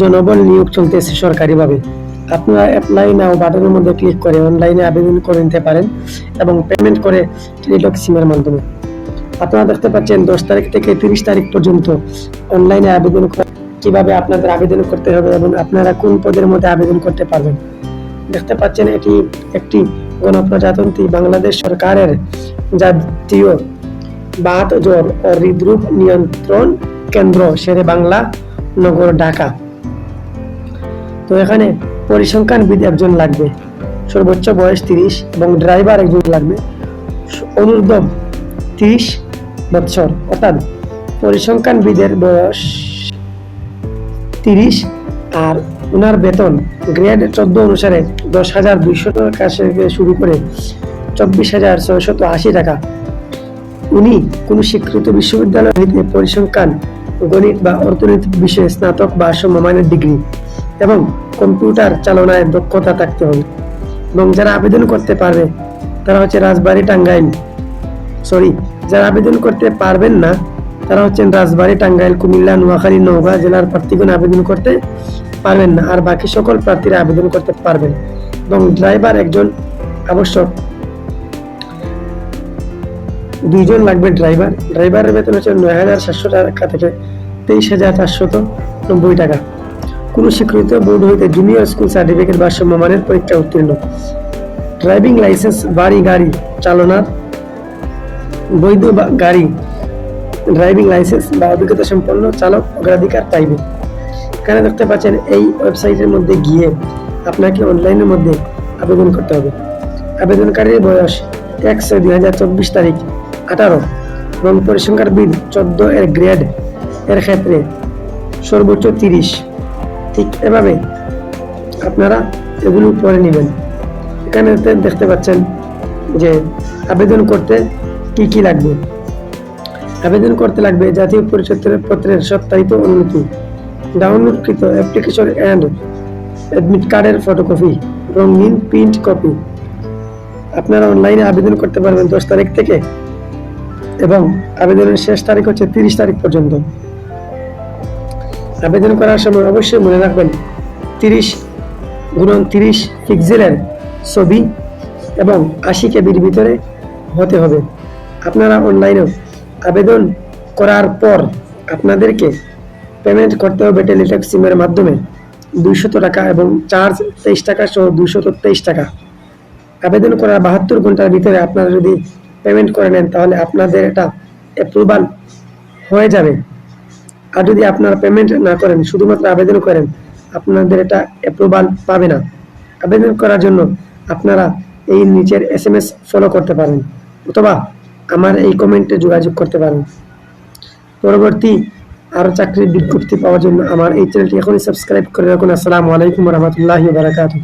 জনবল নিয়োগ চলতেছে সরকারিভাবে। আপনারা অ্যাপ্লাই নাও বাটনের মধ্যে ক্লিক করে অনলাইনে আবেদন করে নিতে পারেন এবং পেমেন্ট করে টেলিটক সিমের মাধ্যমে। আপনারা দেখতে পাচ্ছেন দশ তারিখ থেকে তিরিশ তারিখ পর্যন্ত অনলাইনে আবেদন কীভাবে আপনাদের আবেদন করতে হবে এবং আপনারা কোন পদের মধ্যে আবেদন করতে পারবেন। দেখতে পাচ্ছেন এটি একটি গণপ্রজাতন্ত্রী বাংলাদেশ সরকারের জাতীয় বাত জ্বর ও হৃদরোগ নিয়ন্ত্রণ কেন্দ্র শেরে বাংলা নগর, ঢাকা। তো এখানে পরিসংখ্যানবিদ একজন লাগবে। সর্বোচ্চ বয়স তিরিশ এবং ড্রাইভার একজন লাগবে। অনূর্ধ্ব তিরিশ বৎসর। অর্থাৎ পরিসংখ্যানবিদের বয়স তিরিশ আর ওনার বেতন গ্রেড চোদ্দ অনুসারে দশ হাজার দুইশো টাকা থেকে শুরু করে চব্বিশ হাজার ছয়শত আশি টাকা। উনি কোনো স্বীকৃত বিশ্ববিদ্যালয় হইতে পরিসংখ্যান, গণিত বা অর্থনৈতিক বিষয়ে স্নাতক বা সমমানের ডিগ্রি এবং কম্পিউটার চালনায় দক্ষতা থাকতে হবে। এবং যারা আবেদন করতে পারবে, তারা হচ্ছে রাজবাড়ী টাঙ্গাইল। সরি যারা আবেদন করতে পারবেন না, তারা হচ্ছেন রাজবাড়ী টাঙ্গাইল, কুমিল্লা, নোয়াখালী, নওগাঁ জেলার প্রার্থীগণ আবেদন করতে পারবেন না, আর বাকি সকল প্রার্থীরা আবেদন করতে পারবেন। এবং ড্রাইভার একজন আবশ্যক। দুইজন লাগবে ড্রাইভার। ড্রাইভারের বেতন হচ্ছে নয় হাজার সাতশো টাকা থেকে তেইশ হাজার চারশত নব্বই টাকা। কোনো স্বীকৃত বোর্ড হইতে জুনিয়র স্কুল সার্টিফিকেট বা সমমানের পরীক্ষা উত্তীর্ণ। ড্রাইভিং লাইসেন্স বাড়ি, গাড়ি, চালনার বৈধ গাড়ি ড্রাইভিং লাইসেন্স বা অভিজ্ঞতা সম্পন্ন চালক, অগ্রাধিকার পাইবে। এখানে দেখতে পাচ্ছেন, এই ওয়েবসাইটের মধ্যে গিয়ে আপনাকে অনলাইনের মধ্যে আবেদন করতে হবে। আবেদনকারীর বয়স এক ছয় দুই হাজার চব্বিশ তারিখ, আঠারো। এবং পরিসংখ্যার বিল চোদ্দ এর গ্রেড এর ক্ষেত্রে সর্বোচ্চ তিরিশ। ঠিক এভাবে আপনারা এগুলো পরে নেবেন। এখানে দেখতে পাচ্ছেন যে আবেদন করতে কি কি লাগবে। আবেদন করতে লাগবে জাতীয় পরিচয় পত্রের সত্যায়িত অনুমতি, ডাউনলোডকৃত অ্যাপ্লিকেশন অ্যান্ড অ্যাডমিট কার্ডের ফটোকপি, রঙিন প্রিন্ট কপি। আপনারা অনলাইনে আবেদন করতে পারবেন দশ তারিখ থেকে এবং আবেদনের শেষ তারিখ হচ্ছে তিরিশ তারিখ পর্যন্ত। আবেদন করার সময় অবশ্যই মনে রাখবেন, তিরিশ গুণন তিরিশ পিক্সেলের ছবি এবং আশি কেবির ভিতরে হতে হবে। আপনারা অনলাইনে আবেদন করার পর আপনাদেরকে পেমেন্ট করতে হবে টেলিটক সিমের মাধ্যমে। দুইশত টাকা এবং চার্জ তেইশ টাকা সহ দুইশত তেইশ টাকা। আবেদন করার বাহাত্তর ঘণ্টার ভিতরে আপনারা যদি পেমেন্ট করে নেন, তাহলে আপনাদের এটা অ্যাপ্রুভাল হয়ে যাবে। আর যদি আপনারা পেমেন্ট না করেন, শুধুমাত্র আবেদন করেন, আপনাদের এটা অ্যাপ্রুভাল পাবে না। আবেদন করার জন্য আপনারা এই নিচের এস এম এস ফলো করতে পারেন, অথবা আমার এই কমেন্টে যোগাযোগ করতে পারেন। পরবর্তী আরও চাকরির বিজ্ঞপ্তি পাওয়ার জন্য আমার এই চ্যানেলটি এখনই সাবস্ক্রাইব করে রাখুন। আসসালামু আলাইকুম রহমতুল্লাহি বারাকাতুহ।